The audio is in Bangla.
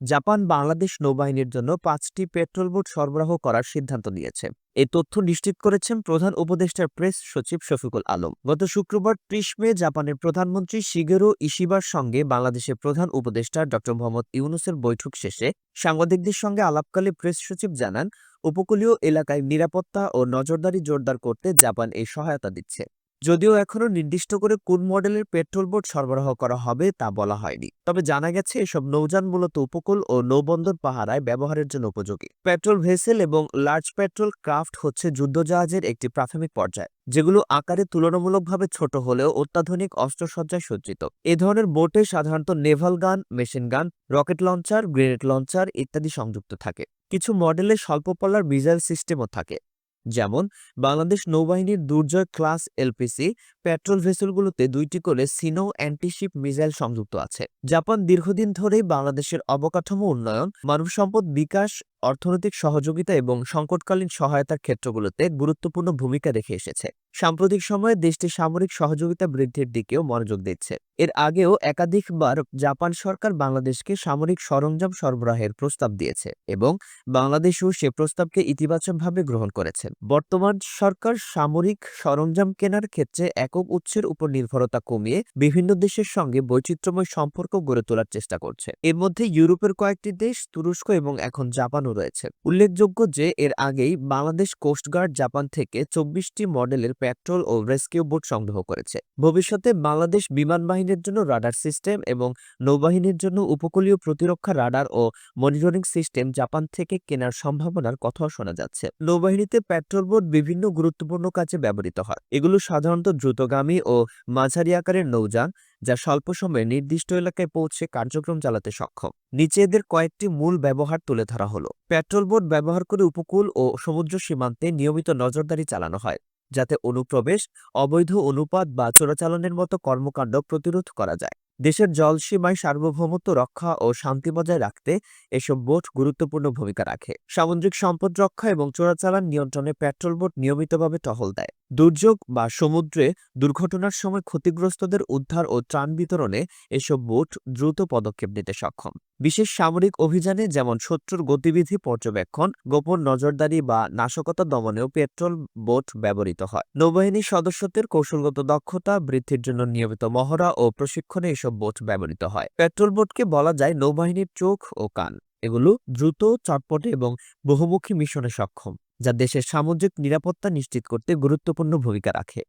জাপান বাংলাদেশ নৌবাহিনীর জন্য পাঁচটি পেট্রোল বোট সরবরাহ করার সিদ্ধান্ত নিয়েছে। এই তথ্য নিশ্চিত করেছেন প্রধান উপদেষ্টার প্রেস সচিব শফিকুল আলম। গত শুক্রবার ত্রিশ মে জাপানের প্রধানমন্ত্রী শিগেরো ইশিবার সঙ্গে বাংলাদেশের প্রধান উপদেষ্টা ড. মোহাম্মদ ইউনুসের বৈঠক শেষে সাংবাদিকদের সঙ্গে আলাপকালে প্রেস সচিব জানান, উপকূলীয় এলাকায় নিরাপত্তা ও নজরদারি জোরদার করতে জাপান এই সহায়তা দিচ্ছে। যদিও এখনও নির্দিষ্ট করে কোন মডেলের পেট্রোল বোট সরবরাহ করা হবে তা বলা হয়নি। তবে জানা গেছে এসব নৌযান মূলত উপকূল ও নৌবন্দর পাহারায় ব্যবহারের জন্য উপযোগী। পেট্রোল ভেসেল এবং লার্জ পেট্রোল ক্রাফট হচ্ছে যুদ্ধজাহাজের একটি প্রাথমিক পর্যায়, যেগুলো আকারে তুলনামূলকভাবে ছোট হলেও অত্যাধুনিক অস্ত্রসজ্জায় সজ্জিত। এ ধরনের বোটে সাধারণত নেভাল গান, machine gun, rocket launcher, grenade launcher ইত্যাদি সংযুক্ত থাকে। কিছু মডেলে স্বল্পপল্লার মিসাইল সিস্টেমও থাকে। যেমন বাংলাদেশ নৌবাহিনীর দুর্জয় ক্লাস এলপিসি পেট্রোল ভেসেলগুলোতে দুইটি করে সিনো অ্যান্টিশিপ মিসাইল সংযুক্ত আছে। জাপান দীর্ঘদিন ধরেই বাংলাদেশের অবকাঠামো উন্নয়ন, মানব সম্পদ বিকাশ, অর্থনৈতিক সহযোগিতা এবং সংকটকালীন সহায়তার ক্ষেত্রগুলোতে গুরুত্বপূর্ণ ভূমিকা রেখে এসেছে। সাম্প্রতিক সময়ে দেশটি সামরিক সহযোগিতা বৃদ্ধির দিকেও মনোযোগ দিচ্ছে। এর আগেও একাধিকবার জাপান সরকার বাংলাদেশকে সামরিক সরঞ্জাম সরবরাহের প্রস্তাব দিয়েছে এবং বাংলাদেশও সে প্রস্তাবকে ইতিবাচকভাবে গ্রহণ করেছে। বর্তমান সরকার সামরিক সরঞ্জাম কেনার ক্ষেত্রে একক উৎসের উপর নির্ভরতা কমিয়ে বিভিন্ন দেশের সঙ্গে বৈচিত্র্যময় সম্পর্ক গড়ে তোলার চেষ্টা করছে। এর মধ্যে ইউরোপের কয়েকটি দেশ, তুরস্ক এবং এখন জাপানও রয়েছে। উল্লেখযোগ্য যে, এর আগেই বাংলাদেশ কোস্টগার্ড জাপান থেকে চব্বিশটি মডেলের পেট্রোল ও রেস্কিউ বোট সংগ্রহ করেছে। ভবিষ্যতে বাংলাদেশ বিমান বাহিনীর জন্য রাডার সিস্টেম এবং নৌবাহিনীর জন্য উপকূলীয় প্রতিরক্ষা রাডার ও মনিটরিং সিস্টেম জাপান থেকে কেনার সম্ভাবনার কথাও শোনা যাচ্ছে। নৌবাহিনীতে পেট্রোল বোট বিভিন্ন গুরুত্বপূর্ণ কাজে ব্যবহৃত হয়। এগুলো সাধারণত দ্রুতগামী ও মাঝারি আকারের নৌযান, যা স্বল্প সময়ে নির্দিষ্ট এলাকায় পৌঁছে কার্যক্রম চালাতে সক্ষম। নিচে এদের কয়েকটি মূল ব্যবহার তুলে ধরা হলো। পেট্রোল ব্যবহার করে উপকূল ও সমুদ্র সীমান্তে নিয়মিত নজরদারি চালানো হয়, যাতে অনুপ্রবেশ, অবৈধ অনুপাত বা চোরাচালানের মতো কর্মকাণ্ড প্রতিরোধ করা যায়। দেশের জলসীমায় সার্বভৌমত্ব রক্ষা ও শান্তি বজায় রাখতে এসব বোট গুরুত্বপূর্ণ ভূমিকা রাখে। সামুদ্রিক সম্পদ রক্ষা এবং চোরাচালান নিয়ন্ত্রণে পেট্রোল বোট নিয়মিতভাবে টহল দেয়। দুর্যোগ বা সমুদ্রে দুর্ঘটনার সময় ক্ষতিগ্রস্তদের উদ্ধার ও ত্রাণ বিতরণে এসব বোট দ্রুত পদক্ষেপ নিতে সক্ষম। বিশেষ সামরিক অভিযানে যেমন শত্রুর গতিবিধি পর্যবেক্ষণ, গোপন নজরদারি বা নাশকতা দমনেও পেট্রোল বোট ব্যবহৃত হয়। নৌবাহিনীর সদস্যদের কৌশলগত দক্ষতা, বৃদ্ধির জন্য নিয়মিত মহড়া ও প্রশিক্ষণে এসব বোট ব্যবহৃত হয়। পেট্রোল বোটকে বলা যায় নৌবাহিনীর চোখ ও কান। এগুলো দ্রুত, চটপটে এবং বহুমুখী মিশনে সক্ষম, যা দেশের সামুদ্রিক নিরাপত্তা নিশ্চিত করতে গুরুত্বপূর্ণ ভূমিকা রাখে।